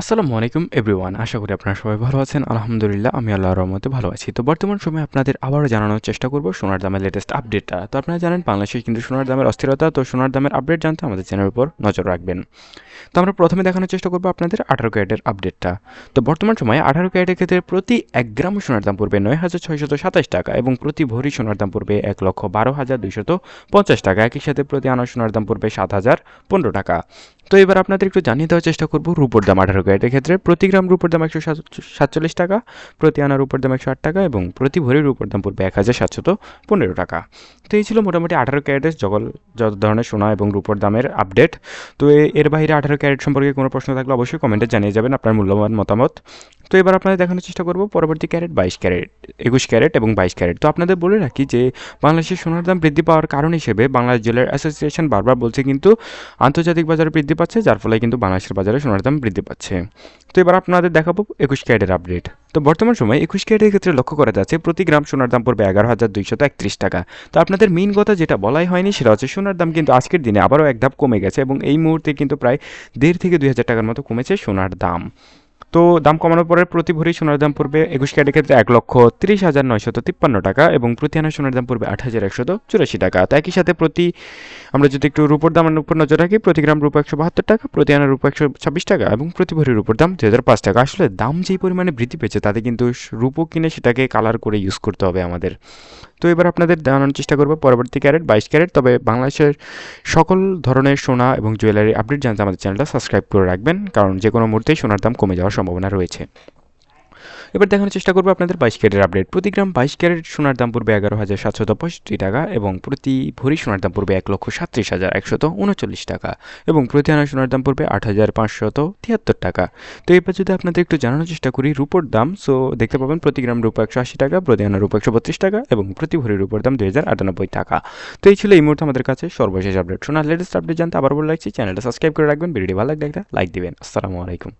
আসসালামু আলাইকুম এভরিওয়ান আশা করি আপনারা সবাই ভালো আছেন। আলহামদুলিল্লাহ, আমি আল্লাহর রহমতে ভালো আছি। তো বর্তমান সময়ে আপনাদের আবারও জানানোর চেষ্টা করব সোনার দামের লেটেস্ট আপডেটটা তো আপনারা জানেন, বাংলাদেশে কিন্তু সোনার দামের অস্থিরতা, তো সোনার দামের আপডেট জানতে আমাদের চ্যানেলের উপর নজর রাখবেন। তো আমরা প্রথমে দেখানোর চেষ্টা করব আপনাদের আঠারো ক্যারেটের আপডেটটা তো বর্তমান সময়ে আঠারো ক্যারেটের ক্ষেত্রে প্রতি এক গ্রাম সোনার দাম পড়বে নয় হাজার ছয়শত সাতাশ টাকা এবং প্রতি ভরি সোনার দাম পড়বে এক লক্ষ বারো হাজার দুইশত পঞ্চাশ টাকা। একই সাথে প্রতি আনা সোনার দাম পড়বে সাত হাজার পনেরো টাকা। তো এবার আপনাদের একটু জানিয়ে দেওয়ার চেষ্টা করব রুপোর দাম আঠারো ক্যারেটের ক্ষেত্রে প্রতি গ্রাম রুপোর দাম একশো সাতচল্লিশ টাকা, প্রতি আনার উপর দাম একশো আট টাকা এবং প্রতি ভরির উপর দাম পড়বে এক হাজার সাতশত পনেরো টাকা। তো এই ছিল মোটামুটি আঠারো ক্যারেটের জগল যত ধরনের সোনা এবং রুপোর দামের আপডেট তো এর বাইরে আঠারো ক্যারেট সম্পর্কে কোনো প্রশ্ন থাকলে অবশ্যই কমেন্টে জানিয়ে যাবেন আপনার মূল্যবান মতামত। তো এবার আপনাদের দেখানোর চেষ্টা করব পরবর্তী ক্যারেট বাইশ ক্যারেট, একুশ ক্যারেট এবং বাইশ ক্যারেট। তো আপনাদের বলে রাখি যে বাংলাদেশের সোনার দাম বৃদ্ধি পাওয়ার কারণ হিসেবে বাংলাদেশ জুয়েলার অ্যাসোসিয়েশন বারবার বলছে কিন্তু আন্তর্জাতিক বাজারে বৃদ্ধি পাচ্ছে, যার ফলে কিন্তু বাংলাদেশের বাজারে সোনার দাম বৃদ্ধি পাচ্ছে। তো এবার আপনাদের দেখাবো একুশ ক্যারেটের আপডেট তো বর্তমান সময়ে একুশ ক্যারেটের ক্ষেত্রে লক্ষ্য করা যাচ্ছে, প্রতি গ্রাম সোনার দাম পড়বে এগারো হাজার দুইশত একত্রিশ টাকা। তো আপনাদের মেইন কথা যেটা বলাই হয়নি সেটা হচ্ছে সোনার দাম কিন্তু আজকের দিনে আবারও এক ধাপ কমে গেছে এবং এই মুহূর্তে কিন্তু প্রায় দেড় থেকে দুই হাজার টাকার মতো কমেছে সোনার দাম। তো দাম কমানোর পরে প্রতি ভরি সোনার দাম পড়বে একুশ ক্যারেটের ক্ষেত্রে এক লক্ষ তিরিশ হাজার নয়শত তিপ্পান্ন টাকা এবং প্রতি আনা সোনার দাম পড়বে আট হাজার একশত চুরাশি টাকা। তো একই সাথে প্রতি আমরা যদি একটু রূপোর দামের উপর নজর রাখি, প্রতি গ্রাম রূপ একশো বাহাত্তর টাকা প্রতি আনা রূপ একশো ছাব্বিশ টাকা এবং প্রতি ভরি রূপোর দাম দুই হাজার পাঁচ টাকা। আসলে দাম যেই পরিমাণে বৃদ্ধি পেয়েছে, তাতে কিন্তু রূপো কিনে সেটাকে কালার করে ইউজ করতে হবে আমাদের। তো এবার আপনাদের জানানোর চেষ্টা করব পরবর্তী ক্যারেট, বাইশ ক্যারেট। তবে বাংলাদেশের সকল ধরনের সোনা এবং জুয়েলারি আপডেট জানতে আমাদের চ্যানেলটা সাবস্ক্রাইব করে রাখবেন, কারণ যে কোনো মুহূর্তেই সোনার দাম কমে যাওয়ার সম্ভাবনা রয়েছে। এবার দেখানোর চেষ্টা করব আপনাদের বাইশ ক্যারেটের আপডেট প্রতি গ্রাম বাইশ ক্যারেট সোনার দাম পড়বে এগারো হাজার সাতশত পঁয়ষট্টি টাকা এবং প্রতি ভরি সোনার দাম পড়বে এক লক্ষ সাতত্রিশ হাজার একশত উনচল্লিশ টাকা এবং প্রতি আনা সোনার দাম পড়বে আট হাজার পাঁচশত তিয়াত্তর টাকা। তো এবার যদি আপনাদের একটু জানানোর চেষ্টা করি রুপোর দাম সো দেখতে পাবেন প্রতি গ্রাম রূপ একশো আশি টাকা প্রতি আনা রূপ একশো বত্রিশ টাকা এবং প্রতি ভরি রূপোর দাম দুই হাজার আটানব্বই টাকা। তো এই ছিল এই মুহূর্তে আমাদের কাছে সর্বশেষ আপডেট সোনার লেটেস্ট আপডেট জানতে আবার বলে রাখছি চ্যানেলটা সাবস্ক্রাইব করে রাখবেন, ভিডিওটি ভালো লাগলে একটা লাইক দিবেন। আসসালামু আলাইকুম।